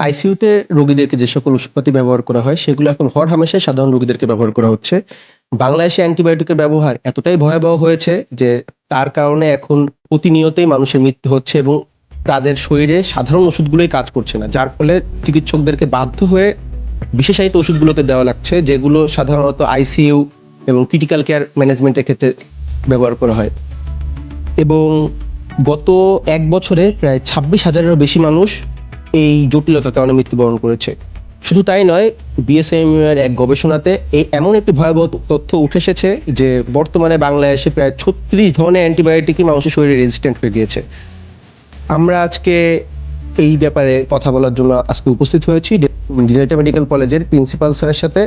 আইসিইউতে রোগীদেরকে যে সকল ওষুধপাতি ব্যবহার করা হয়, সেগুলো এখন হর হামেশাই সাধারণ রোগীদেরকে ব্যবহার করা হচ্ছে। বাংলাদেশে অ্যান্টিবায়োটিকের ব্যবহার এতটাই ভয়াবহ হয়েছে যে তার কারণে এখন প্রতিনিয়তই মানুষের মৃত্যু হচ্ছে এবং তাদের শরীরে সাধারণ ওষুধগুলোই কাজ করছে না, যার ফলে চিকিৎসকদেরকে বাধ্য হয়ে বিশেষায়িত ওষুধগুলোকে দেওয়া লাগছে, যেগুলো সাধারণত আইসিইউ এবং ক্রিটিক্যাল কেয়ার ম্যানেজমেন্টের ক্ষেত্রে ব্যবহার করা হয়। এবং গত এক বছরে প্রায় ছাব্বিশ হাজারেরও বেশি মানুষ এই জটিলতার কারণে মৃত্যুবরণ করেছে। শুধু তাই নয় বিএসএম এর এক গবেষণাতে এই এমন একটি ভয়াবহ তথ্য উঠে এসেছে যে বর্তমানে বাংলাদেশে প্রায় ছত্রিশ ধরনের অ্যান্টিবায়োটিকই মানুষের শরীরে রেজিস্ট্যান্ট হয়ে গিয়েছে। আমরা আজকে এই ব্যাপারে কথা বলার জন্য আজকে উপস্থিত হয়েছি। ডিলেটা মেডিকেল কলেজের প্রিন্সিপাল স্যারের সাথে,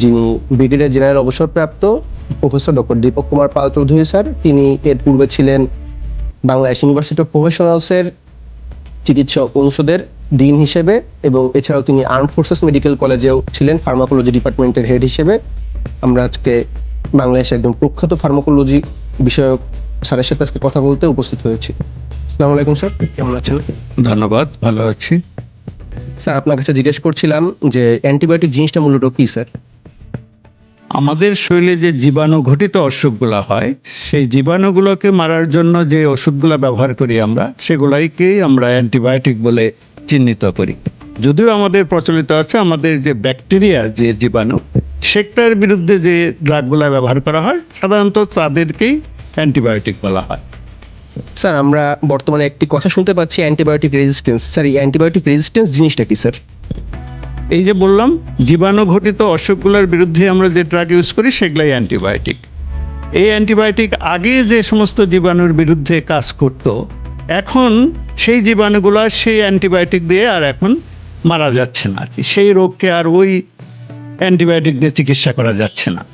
যিনি ব্রিগেডিয়ার জেনারেল অবসরপ্রাপ্ত professor doctor Dipak Kumar Pal Chowdhury sir. তিনি এর পূর্বে ছিলেন বাংলাদেশ ইউনিভার্সিটি অফ প্রফেশনালসের চিকিৎসক অনুষদের ডিন হিসেবে এবং এছাড়াও তিনি আর্ম ফোর্সেস মেডিকেল কলেজেও ছিলেন ফার্মাকোলজি ডিপার্টমেন্টের হেড হিসেবে। আমরা আজকে বাংলাদেশে একদম প্রখ্যাত ফার্মাকোলজি বিষয়ক স্যারের সাথে আজকে কথা বলতে উপস্থিত হয়েছি। আসসালামু আলাইকুম স্যার। কেমন আছেন? ধন্যবাদ ভালো আছি। স্যার আপনার কাছে জিজ্ঞেস করছিলাম যে অ্যান্টিবায়োটিক জিনিসটা মূলত কি স্যার? আমাদের শরীরে যে জীবাণু ঘটিত অসুখগুলো হয় সেই জীবাণুগুলোকে মারার জন্য যে ওষুধগুলো ব্যবহার করি আমরা সেগুলাইকেই আমরা অ্যান্টিবায়োটিক বলে চিহ্নিত করি। যদিও আমাদের প্রচলিত আছে আমাদের যে ব্যাকটেরিয়া যে জীবাণু সেটার বিরুদ্ধে যে ড্রাগগুলো ব্যবহার করা হয় সাধারণত তাদেরকেই অ্যান্টিবায়োটিক বলা হয়। স্যার আমরা বর্তমানে একটি কথা শুনতে পাচ্ছি অ্যান্টিবায়োটিক রেজিস্ট্যান্স। স্যার এই অ্যান্টিবায়োটিক রেজিস্ট্যান্স জিনিসটা কি স্যার? এই যে বললাম জীবাণু ঘটিত অসুখগুলোর বিরুদ্ধে আমরা যে ড্রাগ ইউজ করি সেগুলাই অ্যান্টিবায়োটিক। এই অ্যান্টিবায়োটিক আগে যে সমস্ত জীবাণুর বিরুদ্ধে কাজ করত এখন সেই জীবাণুগুলো, সেই অ্যান্টিবায়োটিক দিয়ে আর এখন মারা যাচ্ছে না আর কি। সেই রোগকে আর ওই অ্যান্টিবায়োটিক দিয়ে চিকিৎসা করা যাচ্ছে না।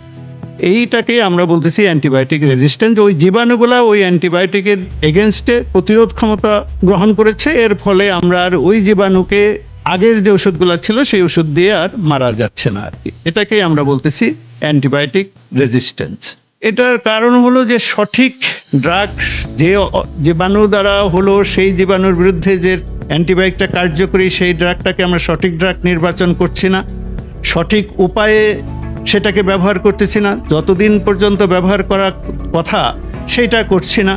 এইটাকে আমরা বলতেছি অ্যান্টিবায়োটিক রেজিস্ট্যান্স। ওই জীবাণুগুলা ওই অ্যান্টিবায়োটিকের এগেনস্টে প্রতিরোধ ক্ষমতা গ্রহণ করেছে। এর ফলে আমরা আর ওই জীবাণুকে আগের যে ওষুধগুলো ছিল, সেই ওষুধ দিয়ে আর মারা যাচ্ছে না আর কি। এটাকেই আমরা বলতেছি অ্যান্টিবায়োটিক রেজিস্ট্যান্স। এটার কারণ হলো যে সঠিক ড্রাগ যে জীবাণু দ্বারা হলো সেই জীবাণুর বিরুদ্ধে যে অ্যান্টিবায়োটিকটা কার্যকরী, সেই ড্রাগটাকে আমরা সঠিক ড্রাগ নির্বাচন করছি না। সঠিক উপায়ে সেটাকে ব্যবহার করতেছি না। যতদিন পর্যন্ত ব্যবহার করা কথা সেটা করছি না।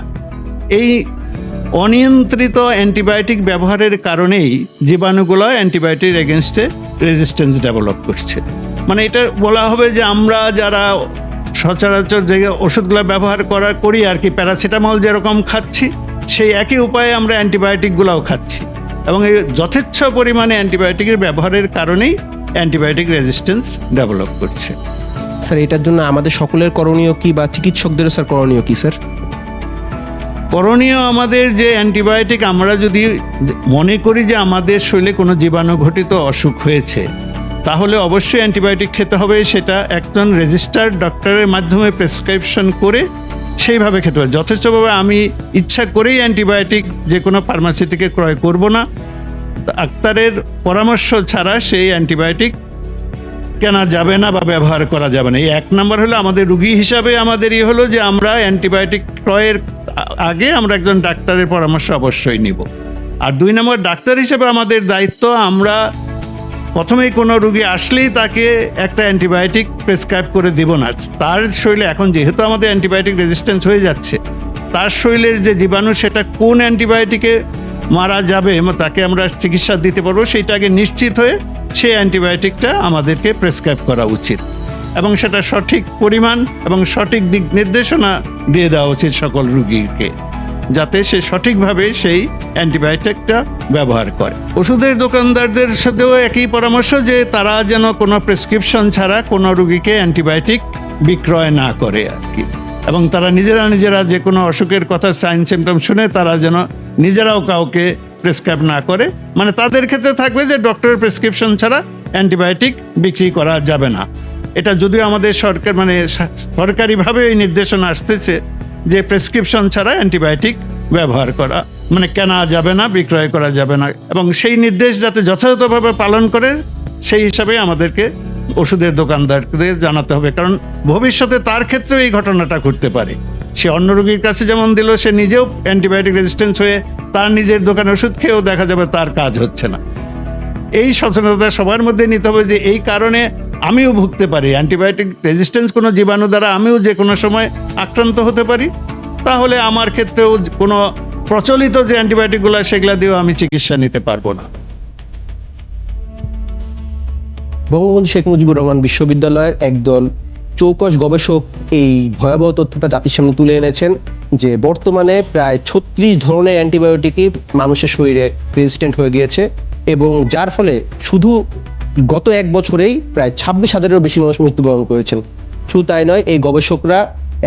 এই অনিয়ন্ত্রিত অ্যান্টিবায়োটিক ব্যবহারের কারণেই জীবাণুগুলো অ্যান্টিবায়োটিক এগেনস্টে রেজিস্ট্যান্স ডেভেলপ করছে। মানে এটা বলা হবে যে আমরা যারা সচরাচর যে ওষুধগুলো ব্যবহার করা করি আর কি প্যারাসিটামল যেরকম খাচ্ছি সেই একই উপায়ে আমরা অ্যান্টিবায়োটিকগুলোও খাচ্ছি। এবং এই যথেচ্ছ পরিমাণে অ্যান্টিবায়োটিকের ব্যবহারের কারণেই অ্যান্টিবায়োটিক রেজিস্ট্যান্স ডেভেলপ করছে। স্যার এটার জন্য আমাদের সকলের করণীয় কি বা চিকিৎসকদেরও স্যার করণীয় কি স্যার? করণীয় আমাদের যে অ্যান্টিবায়োটিক আমরা যদি মনে করি যে আমাদের শরীরে কোনো জীবাণু ঘটিত অসুখ হয়েছে তাহলে অবশ্যই অ্যান্টিবায়োটিক খেতে হবে, সেটা একজন রেজিস্টার্ড ডক্টরের মাধ্যমে প্রেসক্রিপশন করে সেইভাবে খেতে হবে যথেষ্টভাবে আমি ইচ্ছা করেই অ্যান্টিবায়োটিক যে কোনো ফার্মাসি থেকে ক্রয় করব না। ডাক্তারের পরামর্শ ছাড়া সেই অ্যান্টিবায়োটিক কেনা যাবে না বা ব্যবহার করা যাবে না। এই এক নম্বর হলো আমাদের রুগী হিসাবে আমাদের ই হলো যে আমরা অ্যান্টিবায়োটিক ক্রয়ের আগে আমরা একজন ডাক্তারের পরামর্শ অবশ্যই নিব। আর দুই নম্বর, ডাক্তার হিসেবে আমাদের দায়িত্ব আমরা প্রথমেই কোনো রুগী আসলেই তাকে একটা অ্যান্টিবায়োটিক প্রেসক্রাইব করে দিব না। তার শরীরে এখন যেহেতু আমাদের অ্যান্টিবায়োটিক রেজিস্ট্যান্স হয়ে যাচ্ছে, তার শরীরের যে জীবাণু, সেটা কোন অ্যান্টিবায়োটিকে মারা যাবে তাকে আমরা চিকিৎসা দিতে পারব, সেইটা আগে নিশ্চিত হয়ে সেই অ্যান্টিবায়োটিকটা আমাদেরকে প্রেসক্রাইব করা উচিত। এবং সেটা সঠিক পরিমাণ এবং সঠিক দিক নির্দেশনা দিয়ে দেওয়া উচিত সকল রুগীকে। যাতে সে সঠিকভাবে সেই অ্যান্টিবায়োটিকটা ব্যবহার করে। ওষুধের দোকানদারদের সাথেও একই পরামর্শ যে তারা যেন কোনো প্রেসক্রিপশন ছাড়া কোনো রুগীকে অ্যান্টিবায়োটিক বিক্রয় না করে আর কি। এবং তারা নিজেরা নিজেরা যে কোনো অসুখের কথা সাইন সিমটম শুনে তারা যেন নিজেরাও কাউকে প্রেসক্রাইব না করে। মানে তাদের ক্ষেত্রে থাকবে যে ডক্টরের প্রেসক্রিপশন ছাড়া অ্যান্টিবায়োটিক বিক্রি করা যাবে না। এটা যদিও আমাদের সরকার মানে সরকারিভাবে এই নির্দেশনা আসতেছে যে প্রেসক্রিপশন ছাড়া অ্যান্টিবায়োটিক ব্যবহার করা মানে কেনা যাবে না, বিক্রয় করা যাবে না, এবং সেই নির্দেশ যাতে যথাযথভাবে পালন করে, সেই হিসাবে আমাদেরকে ওষুধের দোকানদারদের জানাতে হবে, কারণ ভবিষ্যতে তার ক্ষেত্রেও এই ঘটনাটা ঘটতে পারে। সে অন্য রোগীর কাছে যেমন দিল, সে নিজেও অ্যান্টিবায়োটিক রেজিস্ট্যান্স হয়ে তার নিজের দোকানে ওষুধ খেয়েও দেখা যাবে তার কাজ হচ্ছে না। এই সচেতনতা সবার মধ্যে নিতে হবে যে এই কারণে আমিও ভুগতে পারি। অ্যান্টিবায়োটিক রেজিস্ট্যান্স কোনো জীবাণু দ্বারা আমিও যে কোনো সময় আক্রান্ত হতে পারি। তাহলে আমার ক্ষেত্রেও কোনো প্রচলিত যে অ্যান্টিবায়োটিকগুলো, সেগুলো দিয়েও আমি চিকিৎসা নিতে পারব না। বঙ্গবন্ধু শেখ মুজিবুর রহমান বিশ্ববিদ্যালয়ের একদল চৌকস গবেষক এই ভয়াবহ তথ্যটা জাতির সামনে তুলে এনেছেন যে বর্তমানে প্রায় ছত্রিশ ধরনের অ্যান্টিবায়োটিকই মানুষের শরীরে রেজিস্ট্যান্ট হয়ে গিয়েছে এবং যার ফলে শুধু গত এক বছরেই প্রায় ছাব্বিশ হাজারেরও বেশি মানুষ মৃত্যুবরণ করেছেন শুধু তাই নয়, এই গবেষকরা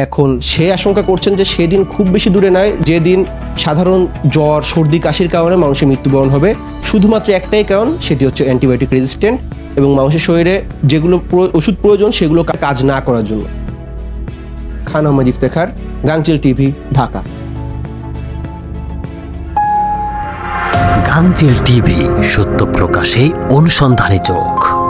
এখন সে আশঙ্কা করছেন যে সেদিন খুব বেশি দূরে নয়, যেদিন সাধারণ জ্বর, সর্দি, কাশির কারণে মানুষের মৃত্যুবরণ হবে। শুধুমাত্র একটাই কারণ, সেটি হচ্ছে অ্যান্টিবায়োটিক রেজিস্ট্যান্ট এবং মানুষের শরীরে যেগুলো ওষুধ প্রয়োজন সেগুলো কাজ না করার জন্য। খান আহমেদ ইফতেখার, গাংচিল টিভি, ঢাকা। গাংচিল টিভি সত্য প্রকাশে অনুসন্ধানে চোখ।